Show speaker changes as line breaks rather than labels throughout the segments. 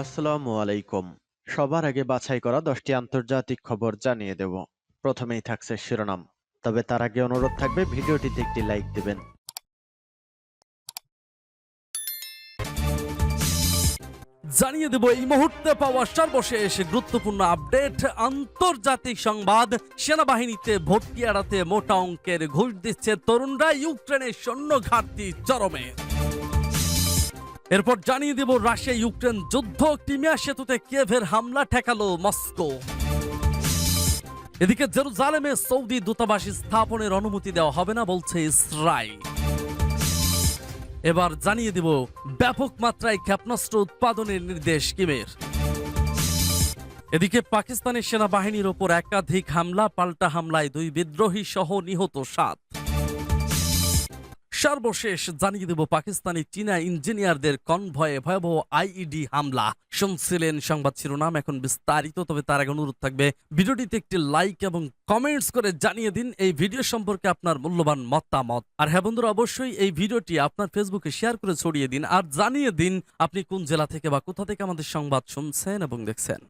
আসসালামু আলাইকুম। সবার আগে বাছাই করা দশটি আন্তর্জাতিক খবর জানিয়ে দেব। প্রথমেই থাকছে শিরোনাম। তবে তার আগে অনুরোধ থাকবে, ভিডিওটিতে একটি লাইক দিবেন।
জানিয়ে দেব, এই মুহূর্তে পাওয়া সর্বশেষ গুরুত্বপূর্ণ আপডেট। আন্তর্জাতিক সংবাদ, সেনাবাহিনীতে ভর্তি এড়াতে মোটা অঙ্কের ঘুষ দিচ্ছে তরুণরা, ইউক্রেনের সৈন্য ঘাটতি চরমে। এরপর জানিয়ে দেব রাশিয়া ইউক্রেন যুদ্ধ, ক্রিমিয়া সেতুতে কেভের হামলা ঠেকালো মস্কো। এদিকে জেরুজালেমে সৌদি দূতাবাস স্থাপনের অনুমতি দেওয়া হবে না বলছে ইসরায়েল। এবার জানিয়ে দিব ব্যাপক মাত্রায় ক্ষেপণাস্ত্র উৎপাদনের নির্দেশ কিমের। এদিকে পাকিস্তানের সেনাবাহিনীর ওপর একাধিক হামলা, পাল্টা হামলায় দুই বিদ্রোহী সহ নিহত সাত। সর্বশেষ জানিয়ে দেব পাকিস্তানি চীনা ইঞ্জিনিয়ারদের কনভয়ে ভয়াবহ আইইডি হামলা। শুনছিলেন সংবাদ শিরোনাম, এখন বিস্তারিত, তবে তার আগে অনুরোধ থাকবে, ভিডিওটিতে একটি লাইক এবং কমেন্টস করে জানিয়ে দিন এই ভিডিও সম্পর্কে আপনার মূল্যবান মতামত। আর হ্যাঁ বন্ধুরা, অবশ্যই এই ভিডিওটি আপনার ফেসবুকে শেয়ার করে ছড়িয়ে দিন আর জানিয়ে দিন আপনি কোন জেলা থেকে বা কোথা থেকে আমাদের সংবাদ শুনছেন এবং দেখছেন।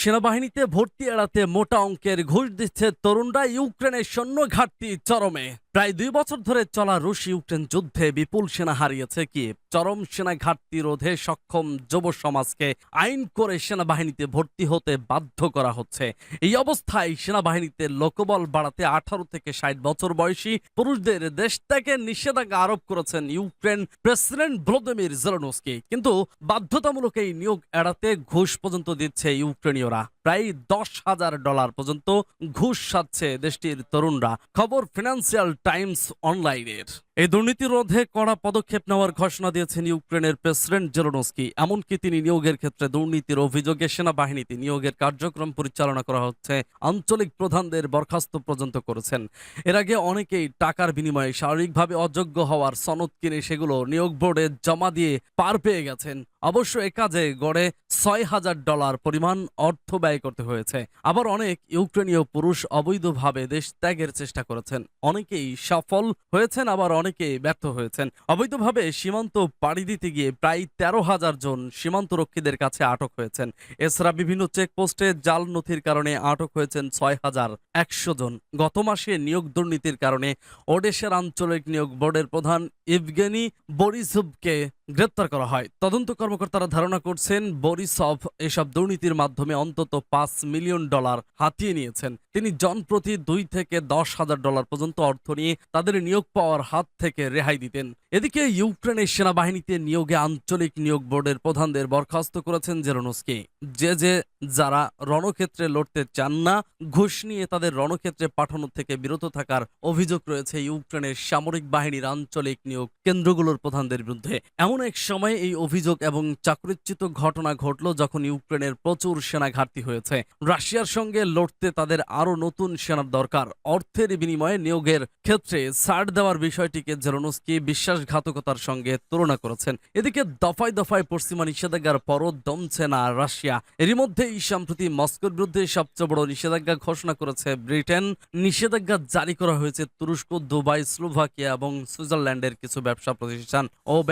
সেনাবাহিনীতে ভর্তি এড়াতে মোটা অঙ্কের ঘুষ দিচ্ছে তরুণরা, ইউক্রেনের সৈন্য ঘাটতি চরমে। প্রায় দুই বছর ধরে চলা রুশ ইউক্রেন যুদ্ধে বিপুল সেনা হারিয়েছে কি চরম সেনা ঘাটতি রোধে সক্ষম যুব সমাজকে আইন করে সেনাবাহিনীতে ভর্তি হতে বাধ্য করা হচ্ছে। এই অবস্থায় সেনাবাহিনীতে লোকবল বাড়াতে আঠারো থেকে ষাট বছর বয়সী পুরুষদের দেশ থেকে নিষেধাজ্ঞা আরোপ করেছেন ইউক্রেন প্রেসিডেন্ট ভ্লোদিমির জেলনস্কি। কিন্তু বাধ্যতামূলক এই নিয়োগ এড়াতে ঘুষ পর্যন্ত দিচ্ছে ইউক্রেনীয়রা। প্রায় দশ হাজার ডলার পর্যন্ত ঘুষ সাচ্ছে দেশটির তরুণরা। খবর ফিনান্সিয়াল টাইমস অনলাইনের এই দুর্নীতি রোধে কড়া পদক্ষেপ নেওয়ার ঘোষণা দিয়েছেন ইউক্রেনের প্রেসিডেন্ট জেরোনস্কি এমনকি তিনি নিয়োগের ক্ষেত্রে দুর্নীতির অভিযোগে সেনাবাহিনীতে নিয়োগের কার্যক্রম পরিচালনা করা হচ্ছে, আঞ্চলিক প্রধানদের বরখাস্ত পর্যন্ত করেছেন। এর আগে অনেকেই টাকার বিনিময়ে শারীরিকভাবে অযোগ্য হওয়ার সনদ কিনে সেগুলো নিয়োগ বোর্ডে জমা দিয়ে পার পেয়ে গেছেন। অবশ্য এ কাজে গড়ে ছয় হাজার ডলার পরিমাণ অর্থ ব্যয় করতে হয়েছে। আবার অনেক ইউক্রেনীয় পুরুষ অবৈধভাবে দেশ ত্যাগের চেষ্টা করেছেন। অনেকেই সফল হয়েছেন, আবার অনেকে ব্যর্থ হয়েছেন। অবৈধভাবে সীমান্ত পাড়ি দিতে গিয়ে প্রায় তেরো হাজার জন সীমান্ত রক্ষীদের কাছে আটক হয়েছেন। এছাড়া বিভিন্ন চেকপোস্টে জাল নথির কারণে আটক হয়েছেন ছয় হাজার একশো জন। গত মাসে নিয়োগ দুর্নীতির কারণে ওডেশের আঞ্চলিক নিয়োগ বোর্ডের প্রধান ইভগেনি বরিসুভকে গ্রেপ্তার করা হয়। তদন্ত কর্মকর্তারা ধারণা করছেন বরিসভ এসব দুর্নীতির মাধ্যমে অন্তত পাঁচ মিলিয়ন ডলার হাতিয়ে নিয়েছেন। তিনি জনপ্রতি দুই থেকে দশ হাজার ডলার পর্যন্ত অর্থ নিয়ে তাদের নিয়োগ পাওয়ার হাত থেকে রেহাই দিতেন। এদিকে ইউক্রেনের সেনাবাহিনীতে নিয়োগে আঞ্চলিক নিয়োগ বোর্ডের প্রধানদের বরখাস্ত করেছেন জেরোনস্কি। যে যে যারা রণক্ষেত্রে লড়তে চান না, ঘুষ নিয়ে তাদের রণক্ষেত্রে পাঠানো থেকে বিরত থাকার অভিযোগ রয়েছে ইউক্রেনের সামরিক বাহিনীর আঞ্চলিক নিয়োগ কেন্দ্রগুলোর প্রধানদের বিরুদ্ধে। এমন এক সময় এই অভিযোগ এবং চাকরিচ্যুত ঘটনা ঘটল যখন ইউক্রেনের প্রচুর সেনা ঘাটতি হয়েছে। রাশিয়ার সঙ্গে লড়তে তাদের আরও নতুন সেনার দরকার। অর্থের বিনিময়ে নিয়োগের ক্ষেত্রে ছাড় দেওয়ার বিষয়টিকে জেরোনস্কি বিশ্বাসঘাতকতার সঙ্গে তুলনা করেছেন। এদিকে দফায় দফায় পশ্চিমা নিষেধাজ্ঞার পরও দমছে না রাশিয়া। এরই মধ্যেই সম্প্রতি মস্কোর বিরুদ্ধে সবচেয়ে বড় নিষেধাজ্ঞা ঘোষণা করেছে ব্রিটেন। নিষেধাজ্ঞা জারি করা হয়েছে তুরস্ক, দুবাই, স্লোভাকিয়া এবং সুইজারল্যান্ডের কিছু ব্যবসা প্রতিষ্ঠান ও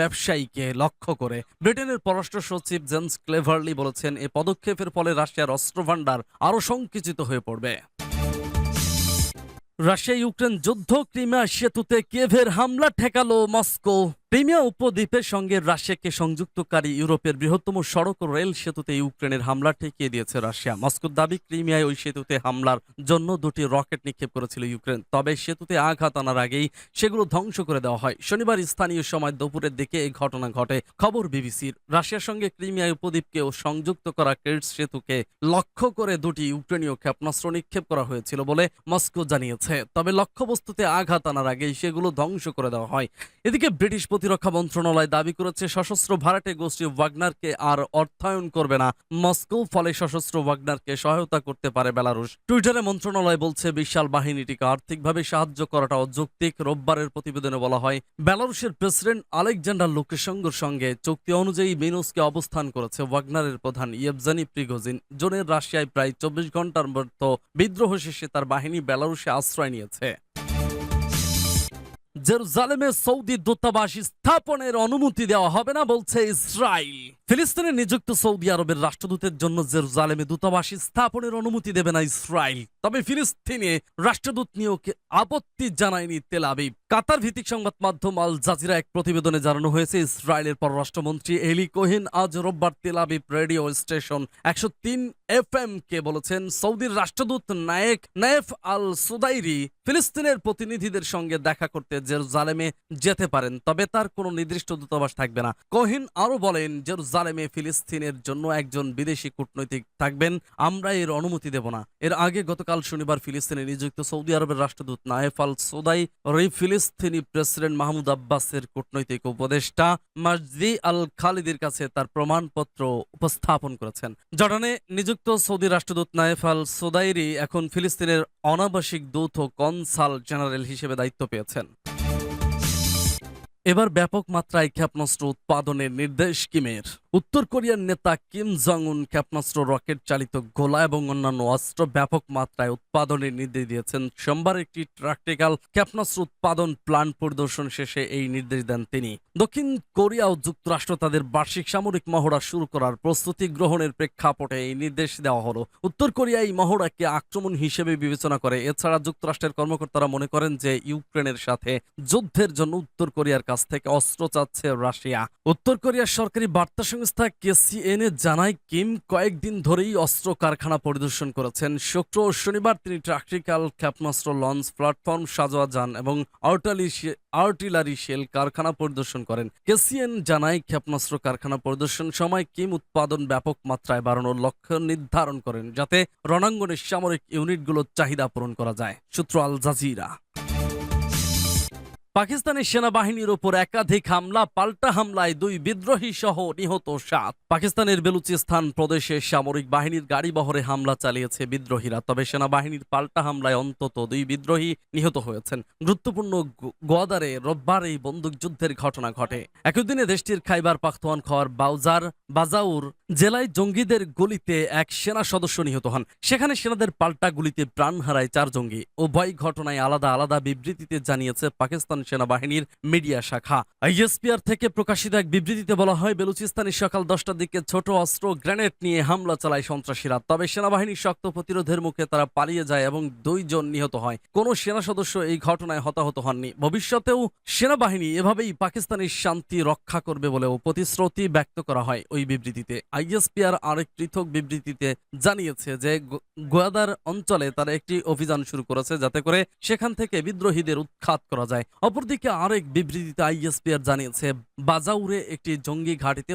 ব্যবসায়ীকে লক্ষ্য করে ব্রিটেনের পররাষ্ট্র সচিব জেমস ক্লেভারলি বলেছেন, এ পদক্ষেপের ফলে রাশিয়ার অস্ত্রভাণ্ডার আরও সংকুচিত হয়ে পড়বে। রাশিয়া ইউক্রেন যুদ্ধ, ক্রিমিয়া সেতুতে কেভের হামলা ঠেকালো মস্কো। ক্রিমিয়া উপদ্বীপের সঙ্গে রাশিয়াকে সংযুক্তকারী ইউরোপের বৃহত্তম সড়ক ও রেল সেতুতে ইউক্রেনের হামলা ঠেকিয়ে দিয়েছে রাশিয়া। মস্কোর দাবি, ক্রিমিয়ায় ওই সেতুতে হামলার জন্য দুটি রকেট নিক্ষেপ করেছিল ইউক্রেন। তবে সেতুতে আঘাত আনার আগেই সেগুলো ধ্বংস করে দেওয়া হয়। শনিবার স্থানীয় সময় দুপুরের দিকে এই ঘটনা ঘটে, খবর বিবিসির। রাশিয়ার সঙ্গে ক্রিমিয়া উপদ্বীপকেও সংযুক্ত করা কেটস সেতুকে লক্ষ্য করে দুটি ইউক্রেনীয় ক্ষেপণাস্ত্র নিক্ষেপ করা হয়েছিল বলে মস্কো জানিয়েছে। তবে লক্ষ্যবস্তুতে আঘাত আনার আগেই সেগুলো ধ্বংস করে দেওয়া হয়। এদিকে ব্রিটিশ প্রতিরক্ষা মন্ত্রণালয় দাবি করেছে, সশস্ত্র ভাড়াটে গোষ্ঠী ওয়াগনারকে আর অর্থায়ন করবে না। মস্কো ফলে সশস্ত্র ওয়াগনারকে সহায়তা করতে পারে বেলারুশ। টুইটারে মন্ত্রণালয় বলছে, বিশাল বাহিনীটিকে আর্থিকভাবে সাহায্য করাটা অযৌক্তিক। রোববারের প্রতিবেদনে বলা হয়, বেলারুশের প্রেসিডেন্ট আলেকজান্ডার লুকাশেঙ্গোর সঙ্গে চুক্তি অনুযায়ী মিনোসকে অবস্থান করেছে ওয়াগনারের প্রধান ইয়েবজানি প্রিগোজিন। জোনের রাশিয়ায় প্রায় চব্বিশ ঘণ্টার মতো বিদ্রোহ শেষে তার বাহিনী বেলারুশে আশ্রয় নিয়েছে। জেরুজালেমে সৌদি দূতাবাস স্থাপনের অনুমতি দেওয়া হবে না বলছে ইসরায়েল ফিলিস্তিনে নিযুক্ত সৌদি আরবের রাষ্ট্রদূতের জন্য জেরুজালেমে দূতাবাস স্থাপনের অনুমতি দেবে না ইসরায়েল। তবে ফিলিস্তিনে রাষ্ট্রদূত নিয়োগে আপত্তি জানায়নি তেল আবিব। কাতার ভিত্তিক সংবাদ মাধ্যম আল জাজিরা এক প্রতিবেদনে জানানো হয়েছে, ইসরায়েলের পররাষ্ট্রমন্ত্রী এলি কোহিন আজ রোববার তেল আবিব রেডিও স্টেশন একশো তিন এফ এম কে বলেছেন, সৌদির রাষ্ট্রদূত নায়েক নায়েফ আল সুদাইরি ফিলিস্তিনের প্রতিনিধিদের সঙ্গে দেখা করতে জেরুজালেমে যেতে পারেন, তবে তার কোনো নির্দিষ্ট দূতাবাস থাকবে না। কোহিন আরও বলেন, জেরুজালেমে ফিলিস্তিনের জন্য একজন বিদেশি কূটনৈতিক থাকবেন, আমরা এর অনুমতি দেব না। এর আগে গতকাল শনিবার ফিলিস্তিনে নিযুক্ত সৌদি আরবের রাষ্ট্রদূত নায়েফ আল সোদাই রি ফিলিস্তিনি প্রেসিডেন্ট মাহমুদ আব্বাসের কূটনৈতিক উপদেষ্টা মাজদি আল খালিদের কাছে তার প্রমাণপত্র উপস্থাপন করেছেন। জর্ডানে নিযুক্ত সৌদি রাষ্ট্রদূত নায়েফ আল সোদাইরি এখন ফিলিস্তিনের অনাবাসিক দূত ও কনসাল জেনারেল হিসেবে দায়িত্ব পেয়েছেন। এবার ব্যাপক মাত্রায় ক্ষেপণাস্ত্র উৎপাদনের নির্দেশ কিমের। উত্তর কোরিয়ার নেতা কিম জং উন ক্ষেপণাস্ত্র রকেট চালিত গোলা এবং অন্যান্য অস্ত্র ব্যাপক মাত্রায় উৎপাদনের নির্দেশ দিয়েছেন। সোমবার একটি প্র্যাকটিক্যাল ক্ষেপণাস্ত্র উৎপাদন প্ল্যান পরিদর্শন শেষে এই নির্দেশ দেন তিনি। দক্ষিণ কোরিয়া ও যুক্তরাষ্ট্র তাদের বার্ষিক সামরিক মহড়া শুরু করার প্রস্তুতি গ্রহণের প্রেক্ষাপটে এই নির্দেশ দেওয়া হলো। উত্তর কোরিয়া এই মহড়াকে আক্রমণ হিসেবে বিবেচনা করে। এছাড়া যুক্তরাষ্ট্রের কর্মকর্তারা মনে করেন যে ইউক্রেনের সাথে যুদ্ধের জন্য উত্তর কোরিয়ার কাছ থেকে অস্ত্র চাচ্ছে রাশিয়া। উত্তর কোরিয়ার সরকারি বার্তা সংস্থা কেসিএনএ জানায়, কিম কয়েকদিন ধরেই অস্ত্র কারখানা পরিদর্শন করেছেন। শুক্র ও শনিবার তিনি ট্রাকটিক্যাল ক্ষেপণাস্ত্র লঞ্চ প্ল্যাটফর্ম সাজোয়া যান এবং আর্টালি আর্টিলারি শেল কারখানা পরিদর্শন করেন। কেসিএন জানায়, ক্ষেপণাস্ত্র কারখানা পরিদর্শন সময় কিম উৎপাদন ব্যাপক মাত্রায় বাড়ানোর লক্ষ্য নির্ধারণ করেন, যাতে রণাঙ্গনের সামরিক ইউনিটগুলোর চাহিদা পূরণ করা যায়। সূত্র আল জাজিরা। পাকিস্তানের সেনাবাহিনীর ওপর একাধিক হামলা, পাল্টা হামলায় দুই বিদ্রোহী সহ নিহত সাত। পাকিস্তানের বেলুচিস্তান প্রদেশে সামরিক বাহিনীর গাড়ি বহরে হামলা চালিয়েছে বিদ্রোহীরা, তবে সেনাবাহিনীর পাল্টা হামলায় অন্তত দুই বিদ্রোহী নিহত হয়েছেন। গুরুত্বপূর্ণ গোয়াদারে রোববার এই বন্দুকযুদ্ধের ঘটনা ঘটে। একই দিনে দেশটির খাইবার পাখতোয়ান খাওয়ার বাউজার বাজাউর জেলায় জঙ্গিদের গুলিতে এক সেনা সদস্য নিহত হন। সেখানে সেনাদের পাল্টা গুলিতে প্রাণ হারায় চার জঙ্গি উভয় ঘটনায় আলাদা আলাদা বিবৃতিতে জানিয়েছে পাকিস্তান সেনাবাহিনীর মিডিয়া শাখা। আইএসপিআর থেকে প্রকাশিত এক বিবৃতিতে বলা হয়, বেলুচিস্তানে সকাল দশটার দিকে ছোট অস্ত্র, গ্রেনেড নিয়ে হামলা চালায় সন্ত্রাসীরা। তবে সেনাবাহিনীর শক্ত প্রতিরোধের মুখে তারা পালিয়ে যায় এবং দুইজন নিহত হয়। কোনো সেনা সদস্য এই ঘটনায় হতাহত হননি। ভবিষ্যতেও সেনাবাহিনী এভাবেই পাকিস্তানের শান্তি রক্ষা করবে বলেও প্রতিশ্রুতি ব্যক্ত করা হয় ওই বিবৃতিতে। আইএসপিআর আরেক পৃথক বিবৃতিতে জানিয়েছে যে গোয়াদার অঞ্চলে তারা একটি অভিযান শুরু করেছে যাতে করে সেখান থেকে বিদ্রোহীদের উৎখাত করা যায়। অপরদিকে আরেক বিবৃতিতে আইএসপিআর জানিয়েছে বাজাউরে একটি জঙ্গি ঘাঁটিতে